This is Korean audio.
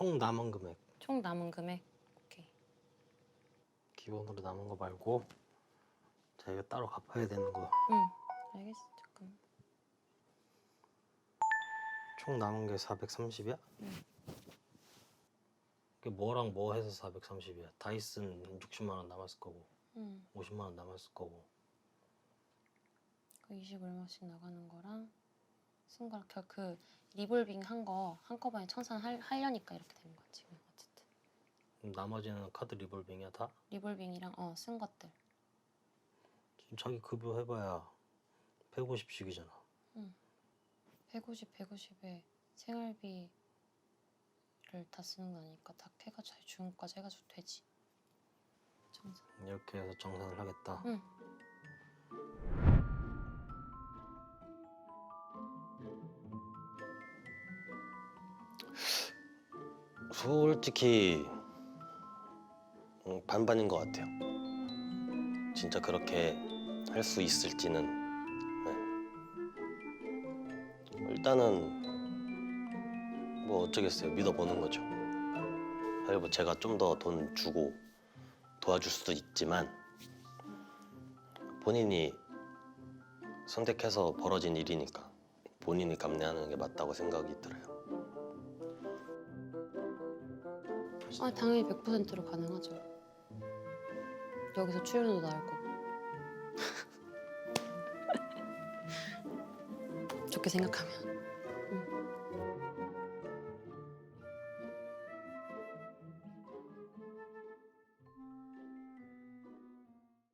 총 남은 금액 총 남은 금액 오케이. 기본으로 남은 거 말고 자기가 따로 갚아야 되는 거총 응. 알겠어. 잠깐. 남은 게 430이야? 응. 그게 뭐랑 뭐 해서 430이야 다이슨 60만 원 남았을 거고 응. 50만 원 남았을 거고 그20 얼마씩 나가는 거랑 쓴 거랑 그- 그 리볼빙 한 거 한꺼번에 청산 할, 하려니까 이렇게 되는 거야 지금 어쨌든. 나머지는 카드 리볼빙이야 다? 리볼빙이랑 어 쓴 것들. 지금 자기 급여 해봐야 150씩이잖아. 150, 150에 생활비를 다 쓰는 거 아니니까 다 해가지고 중국까지 해가지고 되지. 청산. 이렇게 해서 정산을 하겠다. 응 솔직히 음, 반반인 것 같아요. 진짜 그렇게 할 수 있을지는 네. 일단은 뭐 어쩌겠어요. 믿어보는 거죠. 그리고 제가 좀 더 돈 주고 도와줄 수도 있지만 본인이 선택해서 벌어진 일이니까 본인이 감내하는 게 맞다고 생각이 들어요. 아 당연히 100%로 가능하죠. 여기서 출연도 나올 거고. 좋게 생각하면